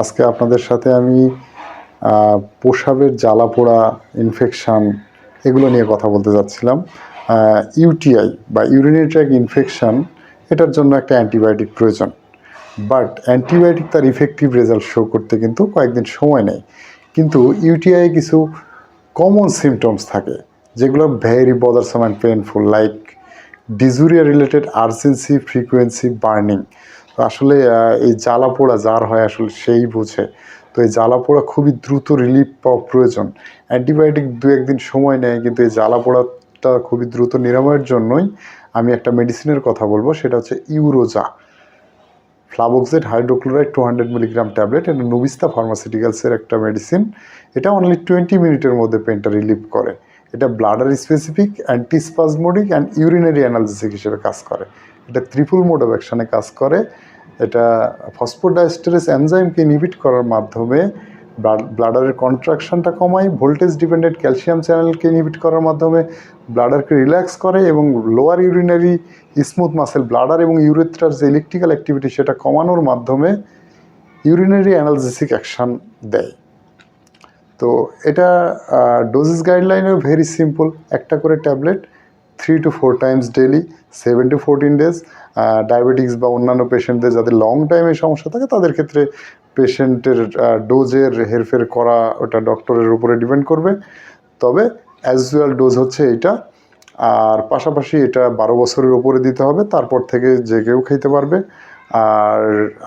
আজকে আপনাদের সাথে আমি পোশাবের জ্বালা পোড়া ইনফেকশান এগুলো নিয়ে কথা বলতে যাচ্ছিলাম। ইউটিআই বা ইউরিনারি ট্র্যাক ইনফেকশান এটার জন্য একটা অ্যান্টিবায়োটিক প্রয়োজন। বাট অ্যান্টিবায়োটিক তার ইফেক্টিভ রেজাল্ট শো করতে কিন্তু কয়েকদিন সময় নেয়। কিন্তু ইউটিআই কিছু কমন সিমটমস থাকে, যেগুলো very bothersome and painful like dysuria related urgency frequency burning তো আসলে এই জ্বালা পোড়া যার হয় আসলে সেই বুঝে। তো এই জ্বালা পোড়া খুবই দ্রুত রিলিফ পাওয়া প্রয়োজন। অ্যান্টিবায়োটিক দু একদিন সময় নেয়, কিন্তু এই জ্বালা পোড়াটা খুবই দ্রুত নিরাময়ের জন্যই আমি একটা মেডিসিনের কথা বলব, সেটা হচ্ছে Uroza. Flavoxate hydrochloride two hundred milligram tablet এটা নবিস্তা ফার্মাসিউটিক্যালসের একটা মেডিসিন এটা অনলি টোয়েন্টি মিনিটের মধ্যে পেনটা রিলিভ করে। এটা bladder specific antispasmodic and urinary analgesic হিসেবে কাজ করে। এটা ত্রিপুল মোড অ্যাকশানে কাজ করে। এটা ফসফোডাইস্টারেস এনজাইমকে ইনহিবিট করার মাধ্যমে ব্লাডারের কন্ট্রাকশনটা কমায় ভোল্টেজ ডিপেন্ডেন্ট ক্যালসিয়াম চ্যানেলকে ইনহিবিট করার মাধ্যমে ব্লাডারকে রিল্যাক্স করে এবং lower urinary smooth muscle bladder এবং ইউরেথ্রার যে ইলেকট্রিক্যাল অ্যাক্টিভিটি সেটা কমানোর মাধ্যমে ইউরিনারি অ্যানালজেসিক অ্যাকশান দেয়। তো এটা ডোজেস গাইডলাইনেও ভেরি সিম্পল একটা করে tablet three to four times daily seven to fourteen days diabetics বা অন্যান্য পেশেন্টদের যাদের লং টাইমে সমস্যা থাকে, তাদের ক্ষেত্রে পেশেন্টের ডোজের হেরফের করা ওটা ডক্টরের উপরে ডিপেন্ড করবে। তবে অ্যাজুয়াল ডোজ হচ্ছে এইটা, আর পাশাপাশি এটা বারো বছরের উপরে দিতে হবে, তারপর থেকে যে কেউ খেতে পারবে। আর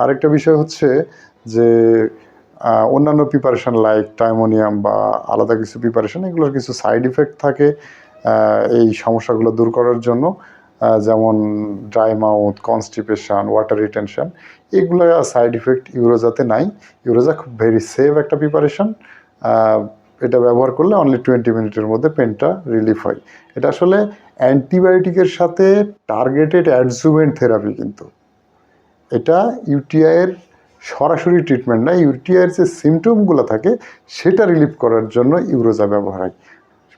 আরেকটা বিষয় হচ্ছে যে অন্যান্য প্রিপারেশন লাইক টাইমোনিয়াম বা আলাদা কিছু প্রিপারেশন এগুলোর কিছু সাইড ইফেক্ট থাকে। এই সমস্যাগুলো দূর করার জন্য যেমন dry mouth constipation water retention এগুলো সাইড ইফেক্ট ইউরোজাতে নাই। ইউরোজা খুব ভেরি সেফ একটা প্রিপারেশন এটা ব্যবহার করলে অনলি টোয়েন্টি মিনিটের মধ্যে পেনটা রিলিফ হয়। এটা আসলে অ্যান্টিবায়োটিকের সাথে টার্গেটেড অ্যাডজুভেন্ট থেরাপি কিন্তু। এটা ইউটিআইয়ের সরাসরি ট্রিটমেন্ট না ইউটিআইয়ের যে সিমটমগুলো থাকে, সেটা রিলিফ করার জন্য ইউরোজা ব্যবহার হয়।